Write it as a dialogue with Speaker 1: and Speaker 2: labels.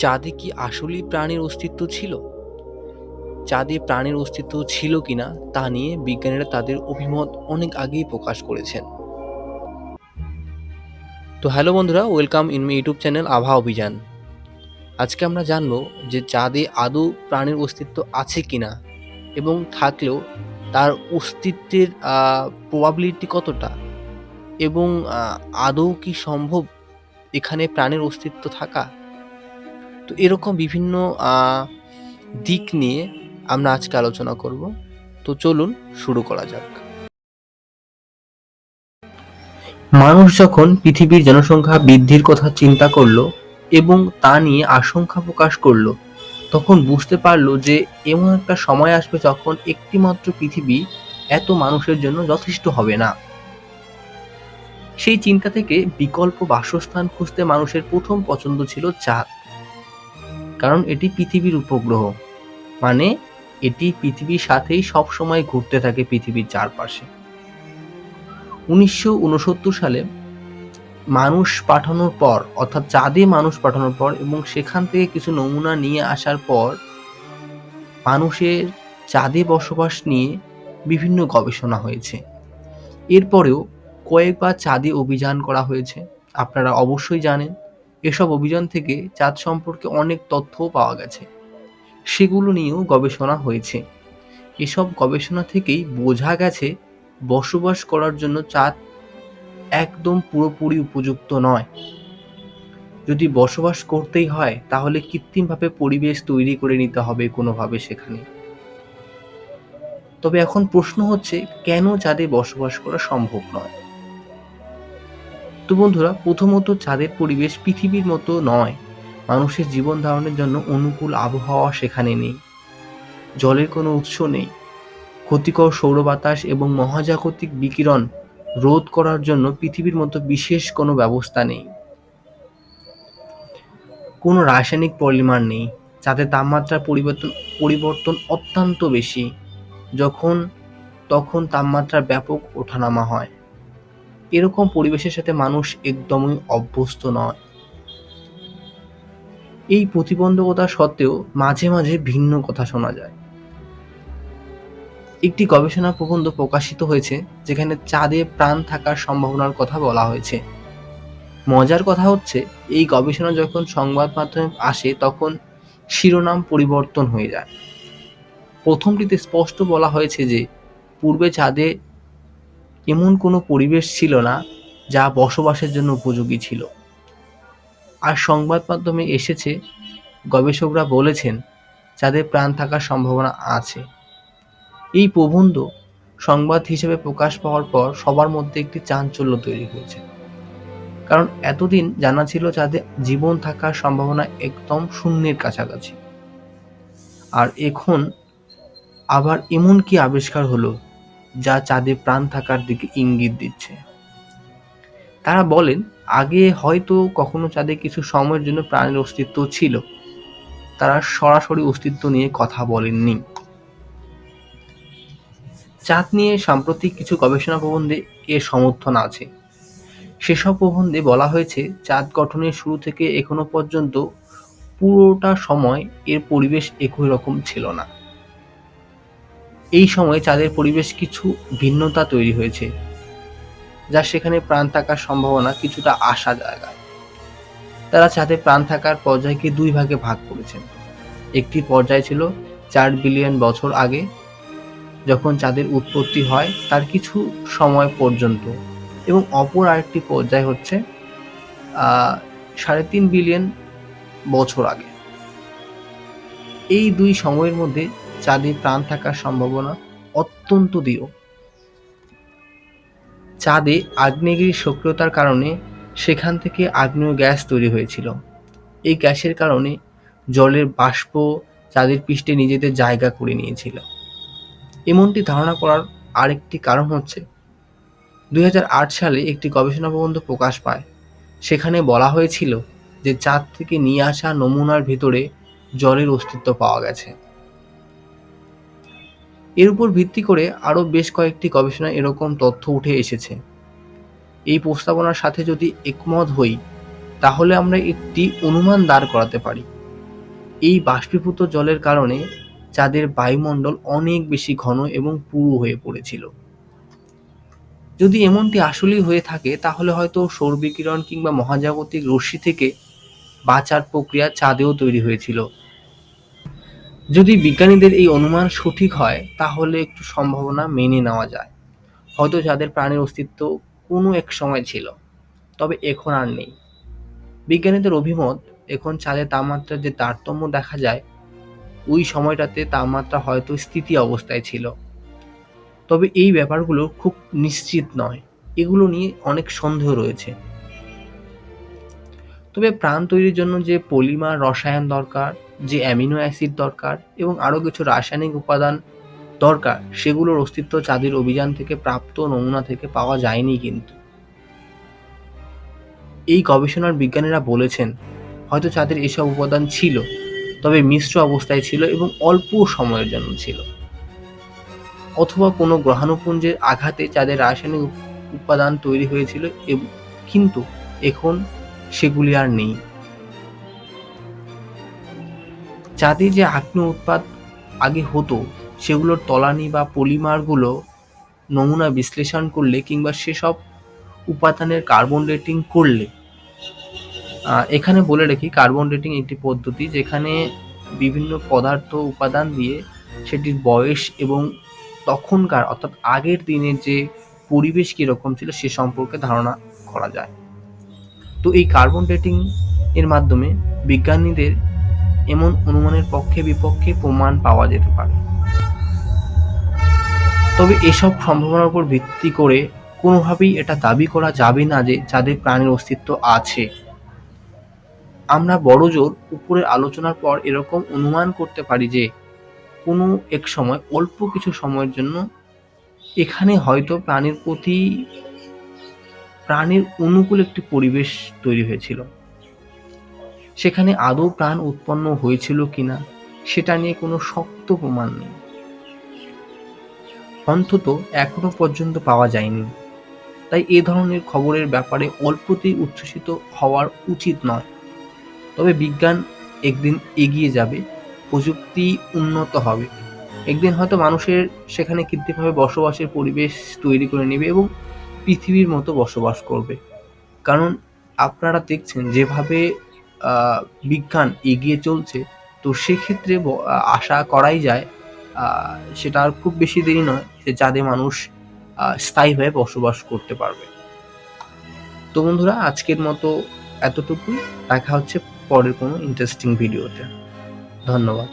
Speaker 1: চাঁদে কি আসলেই প্রাণের অস্তিত্ব ছিল? চাঁদে প্রাণের অস্তিত্ব ছিল কিনা তা নিয়ে বিজ্ঞানীরা তাদের অভিমত অনেক আগেই প্রকাশ করেছেন। তো হ্যালো বন্ধুরা, welcome in my YouTube channel Abha Abhijan. আজকে আমরা জানব যে চাঁদে আদৌ প্রাণের অস্তিত্ব আছে কিনা এবং থাকলেও তার অস্তিত্বের প্রবাবিলিটি কতটা? এবং আদৌ কি সম্ভব এখানে প্রাণের অস্তিত্ব থাকা? তো এরকম বিভিন্ন দিক নিয়ে আমরা আজকে আলোচনা করব। তো চলুন শুরু করা যাক। মানুষ যখন পৃথিবীর জনসংখ্যা বৃদ্ধির কথা চিন্তা করল এবং তা নিয়ে আশঙ্কা প্রকাশ করল, তখন বুঝতে পারল যে এমন একটা সময় আসবে যখন একটিমাত্র পৃথিবী এত মানুষের জন্য যথেষ্ট হবে না। সেই চিন্তা থেকে বিকল্প বাসস্থান খুঁজতে মানুষের প্রথম পছন্দ ছিল চাঁদ। কারণ এটি পৃথিবীর উপগ্রহ। মানে এটি পৃথিবীর সাথেই সব সময় ঘুরতে থাকে পৃথিবীর চারপাশে। উনিশশো উনসত্তর সালে মানুষ পাঠানোর পর, অর্থাৎ চাঁদে মানুষ পাঠানোর পর এবং সেখান থেকে কিছু নমুনা নিয়ে আসার পর, মানুষের চাঁদে বসবাস নিয়ে বিভিন্ন গবেষণা হয়েছে। এরপরেও কয়েকবার চাঁদে অভিযান করা হয়েছে। আপনারা অবশ্যই জানেন এসব অভিযান থেকে চাঁদ সম্পর্কে অনেক তথ্যও পাওয়া গেছে। সেগুলো নিয়েও গবেষণা হয়েছে। এসব গবেষণা থেকেই বোঝা গেছে, বসবাস করার জন্য চাঁদ একদম পুরোপুরি উপযুক্ত নয়। যদি বসবাস করতেই হয়, তাহলে কৃত্রিমভাবে পরিবেশ তৈরি করে নিতে হবে কোনোভাবে সেখানে। তবে এখন প্রশ্ন হচ্ছে, কেন চাঁদে বসবাস করা সম্ভব নয়? তো বন্ধুরা প্রথমত চাঁদের পরিবেশ পৃথিবীর মতো নয়, মানুষের জীবন ধারণের জন্য অনুকূল আবহাওয়া সেখানে নেই। জলের কোনো উৎস নেই। ক্ষতিকর সৌর বাতাস এবং মহাজাগতিক বিকিরণ রোধ করার জন্য পৃথিবীর মতো বিশেষ কোনো ব্যবস্থা নেই। কোনো রাসায়নিক পলিমার নেই চাঁদের তাপমাত্রার পরিবর্তন পরিবর্তন অত্যন্ত বেশি, যখন, তখন তাপমাত্রা ব্যাপক ওঠানামা হয়। এরকম পরিবেশের সাথে মানুষ একদমই অভ্যস্ত নয়। এই প্রতিবন্ধকতা সত্ত্বেও মাঝে মাঝে ভিন্ন কথা শোনা যায়। একটি গবেষণা প্রবন্ধ প্রকাশিত হয়েছে, যেখানে চাঁদে প্রাণ থাকার সম্ভাবনার কথা বলা হয়েছে। মজার কথা হচ্ছে, এই গবেষণা যখন সংবাদ মাধ্যমে আসে, তখন শিরোনাম পরিবর্তন হয়ে যায়। প্রথমটিতে স্পষ্ট বলা হয়েছে যে, পূর্বে চাঁদে এমন কোনো পরিবেশ ছিল না যা বসবাসের জন্য উপযোগী ছিল। আর সংবাদ মাধ্যমে এসেছে, গবেষকরা বলেছেন, যাদের প্রাণ থাকার সম্ভাবনা আছে। এই প্রবন্ধ সংবাদ হিসেবে প্রকাশ পাওয়ার পর সবার মধ্যে একটি চাঞ্চল্য তৈরি হয়েছে। কারণ এতদিন জানা ছিল যাদের জীবন থাকার সম্ভাবনা একদম শূন্যের কাছাকাছি। আর এখন আবার এমন কি আবিষ্কার হলো যা চাঁদে প্রাণ থাকার দিকে ইঙ্গিত দিচ্ছে। তারা বলেন, আগে হয়তো কখনো চাঁদে কিছু সময়ের জন্য প্রাণের অস্তিত্ব ছিল। তারা সরাসরি অস্তিত্ব নিয়ে কথা বলেননি। চাঁদ নিয়ে সাম্প্রতিক কিছু গবেষণা প্রবন্ধে এর সমর্থন আছে। সেসব প্রবন্ধে বলা হয়েছে, চাঁদ গঠনের শুরু থেকে এখনও পর্যন্ত পুরোটা সময় এর পরিবেশ একই রকম ছিল না। এই সময়ে চাঁদের পরিবেশ কিছু ভিন্নতা তৈরি হয়েছে, যা সেখানে প্রাণ থাকার সম্ভাবনা কিছুটা আশা জায়গায় তারা চাঁদে প্রাণ থাকার পর্যায়কে দুই ভাগে ভাগ করেছেন। একটি পর্যায় ছিল চার বিলিয়ন বছর আগে, যখন চাঁদের উৎপত্তি হয় তার কিছু সময় পর্যন্ত, এবং অপর আরেকটি পর্যায় হচ্ছে সাড়ে তিন বিলিয়ন বছর আগে। এই দুই সময়ের মধ্যে চাঁদে প্রাণ থাকার সম্ভাবনা অত্যন্ত দৃঢ়। চাঁদে আগ্নেয়গিরির সক্রিয়তার কারণে সেখান থেকে আগ্নেয় গ্যাস তৈরি হয়েছিল। এই গ্যাসের কারণে জলের বাষ্প চাঁদের পৃষ্ঠে নিজেদের জায়গা করে নিয়েছিল। এমনটি ধারণা করার আরেকটি কারণ হচ্ছে, দুই হাজার আট সালে একটি গবেষণা প্রবন্ধ প্রকাশ পায়। সেখানে বলা হয়েছিল যে চাঁদ থেকে নিয়ে আসা নমুনার ভেতরে জলের অস্তিত্ব পাওয়া গেছে। এর উপর ভিত্তি করে আরও বেশ কয়েকটি গবেষণায় এরকম তথ্য উঠে এসেছে। এই প্রস্তাবনার সাথে যদি একমত হই, তাহলে আমরা একটি অনুমান দাঁড় করাতে পারি। এই বাষ্পীভূত জলের কারণে চাঁদের বায়ুমণ্ডল অনেক বেশি ঘন এবং পুরু হয়ে পড়েছিল। যদি এমনটি আসলেই হয়ে থাকে, তাহলে হয়তো সৌর বিকিরণ কিংবা মহাজাগতিক রশ্মি থেকে বাঁচার প্রক্রিয়া চাঁদেও তৈরি হয়েছিল। যদি বিজ্ঞানীদের এই অনুমান সঠিক হয়, তাহলে একটু সম্ভাবনা মেনে নেওয়া যায়। হয়তো যাদের প্রাণের অস্তিত্ব কোনো এক সময় ছিল, তবে এখন আর নেই। বিজ্ঞানীদের অভিমত, এখন চাঁদের তাপমাত্রার যে তারতম্য দেখা যায়, ওই সময়টাতে তাপমাত্রা হয়তো স্থিতি অবস্থায় ছিল। তবে এই ব্যাপারগুলো খুব নিশ্চিত নয়। এগুলো নিয়ে অনেক সন্দেহ রয়েছে। তবে প্রাণ তৈরির জন্য যে পলিমার রসায়ন দরকার, যে অ্যামিনো অ্যাসিড দরকার এবং আরও কিছু রাসায়নিক উপাদান দরকার, সেগুলোর অস্তিত্ব চাঁদের অভিযান থেকে প্রাপ্ত নমুনা থেকে পাওয়া যায়নি কিন্তু। এই গবেষণার বিজ্ঞানীরা বলেছেন, হয়তো চাঁদের এসব উপাদান ছিল, তবে মিশ্র অবস্থায় ছিল এবং অল্প সময়ের জন্য ছিল। অথবা কোনো গ্রহাণুপুঞ্জের আঘাতে চাঁদের রাসায়নিক উপাদান তৈরি হয়েছিল কিন্তু এখন সেগুলি আর নেই। চাঁদে যে আগ্নেয় উৎপাদ আগে হতো, সেগুলোর তলানি বা পলিমারগুলো নমুনা বিশ্লেষণ করলে কিংবা সেসব উপাদানের কার্বন ডেটিং করলে। এখানে বলে রাখি, কার্বন ডেটিং একটি পদ্ধতি যেখানে বিভিন্ন পদার্থ উপাদান দিয়ে সেটির বয়স এবং তখনকার অর্থাৎ আগের দিনের যে পরিবেশ কীরকম ছিল সে সম্পর্কে ধারণা করা যায়। তো এই কার্বন ডেটিং এর মাধ্যমে বিজ্ঞানীদের এমন অনুমানের পক্ষে বিপক্ষে প্রমাণ পাওয়া যেতে পারে। তবে এসব সম্ভাবনার উপর ভিত্তি করে কোনোভাবেই এটা দাবি করা যাবে না যে যাদের প্রাণের অস্তিত্ব আছে। আমরা বড় জোর উপরের আলোচনার পর এরকম অনুমান করতে পারি যে কোনো এক সময় অল্প কিছু সময়ের জন্য এখানে হয়তো প্রাণীর প্রতি প্রাণীর অনুকূল একটি পরিবেশ তৈরি হয়েছিল। সেখানে আদৌ প্রাণ উৎপন্ন হয়েছিল কিনা, সেটা নিয়ে কোনো শক্ত প্রমাণ নেই। অন্তত এখনও পর্যন্ত পাওয়া যায়নি। তাই এ ধরনের খবরের ব্যাপারে অল্পতেই উচ্ছ্বসিত হওয়ার উচিত নয়। তবে বিজ্ঞান একদিন এগিয়ে যাবে, প্রযুক্তি উন্নত হবে। একদিন হয়তো মানুষের সেখানে কৃত্রিমভাবে বসবাসের পরিবেশ তৈরি করে নেবে এবং পৃথিবীর মতো বসবাস করবে। কারণ আপনারা দেখছেন যেভাবে বিজ্ঞান এগিয়ে চলছে, তো সেক্ষেত্রে আশা করাই যায় সেটা আর খুব বেশি দেরি নয় যে যাতে মানুষ স্থায়ীভাবে বসবাস করতে পারবে। তো বন্ধুরা, আজকের মতো এতটুকুই। দেখা হচ্ছে পরের কোনো ইন্টারেস্টিং ভিডিওতে ধন্যবাদ।